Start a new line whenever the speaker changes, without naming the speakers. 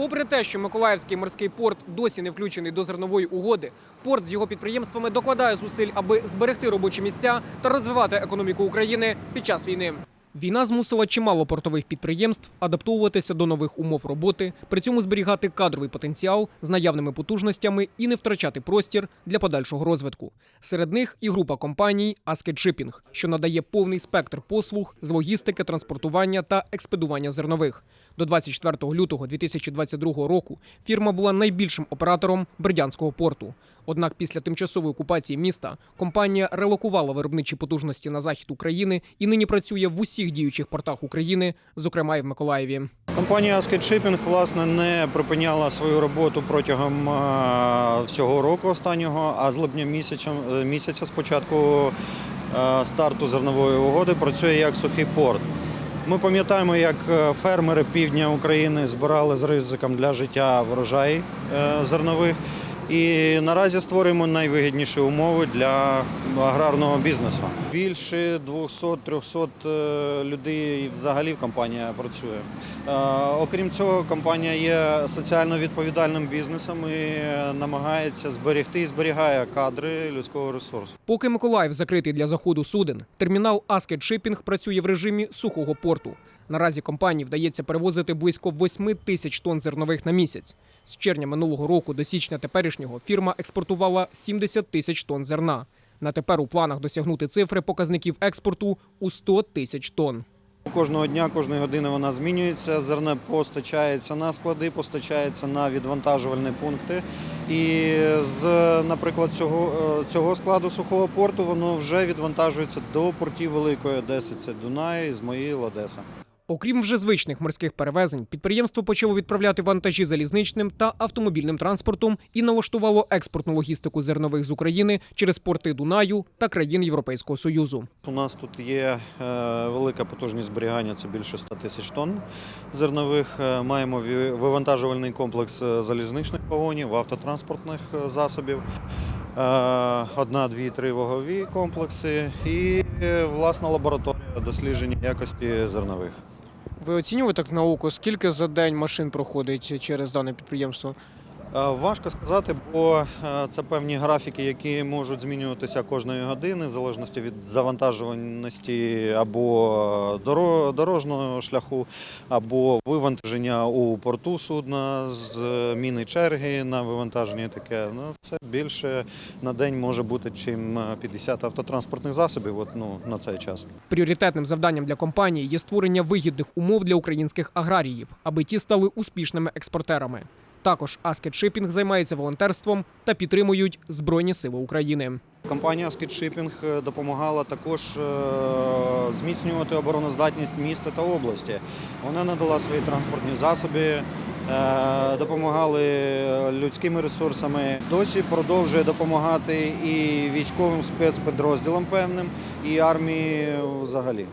Попри те, що Миколаївський морський порт досі не включений до зернової угоди, порт з його підприємствами докладає зусиль, аби зберегти робочі місця та розвивати економіку України під час війни. Війна змусила чимало портових підприємств адаптовуватися до нових умов роботи, при цьому зберігати кадровий потенціал з наявними потужностями і не втрачати простір для подальшого розвитку. Серед них і група компаній Shipping, що надає повний спектр послуг з логістики, транспортування та експедування зернових. До 24 лютого 2022 року фірма була найбільшим оператором Бердянського порту. Однак після тимчасової окупації міста компанія релокувала виробничі потужності на захід України і нині працює в усіх діючих портах України, зокрема і в Миколаєві.
Компанія Asket власне не припиняла свою роботу протягом всього року останнього, а з липня місяця, е, місяця з початку е, старту зернової угоди працює як сухий порт. Ми пам'ятаємо, як е, фермери півдня України збирали з ризиком для життя врожай зернових. І наразі створюємо найвигідніші умови для аграрного бізнесу. Більше 200-300 е, людей взагалі компанія працює. Е, Окрім цього, компанія є соціально відповідальним бізнесом і намагається зберегти і зберігає кадри людського ресурсу.
Поки Миколаїв закритий для заходу суден, термінал Asket Shipping працює в режимі сухого порту. Наразі компанії вдається перевозити близько 8 тисяч тонн зернових на місяць. З червня минулого року до січня теперішнього фірма експортувала 70 тисяч тонн зерна. На тепер у планах досягнути цифри показників експорту у 100 тисяч тонн.
Кожного дня, кожної години вона змінюється. Зерне постачається на склади, постачається на відвантажувальні пункти. І з, наприклад, цього, е, цього складу сухого порту воно вже відвантажується до портів Великої Одеси. Це Дунай, Ізмаїл, Одеса.
Окрім вже звичних морських перевезень, підприємство почало відправляти вантажі залізничним та автомобільним транспортом і налаштувало експортну логістику зернових з України через порти Дунаю та країн Європейського союзу.
У нас тут є е, велика потужність зберігання, це більше 100 тисяч тонн зернових. Е, Маємо вивантажувальний комплекс е, залізничних вагонів, автотранспортних засобів. Одна, дві, три вагові комплекси і власна лабораторія дослідження якості зернових.
Ви оцінюєте так науку, скільки за день машин проходить через дане підприємство?
Е, Важко сказати, бо е, це певні графіки, які можуть змінюватися кожної години, в залежності від завантажуваності або доро- дорожнього шляху, або вивантаження у порту судна, зміни черги на вивантаження. Таке ну це більше на день може бути, чим 50 автотранспортних засобів. От ну на цей час.
Пріоритетним завданням для компанії є створення вигідних умов для українських аграріїв, аби ті стали успішними експортерами. Також Asket Shipping займається волонтерством та підтримують Збройні Сили України.
Компанія Asket Shipping е, допомагала також е, зміцнювати обороноздатність міста та області. Вона надала свої транспортні засоби, е, допомагали людськими ресурсами. Досі продовжує допомагати і військовим спецпідрозділам певним, і армії взагалі.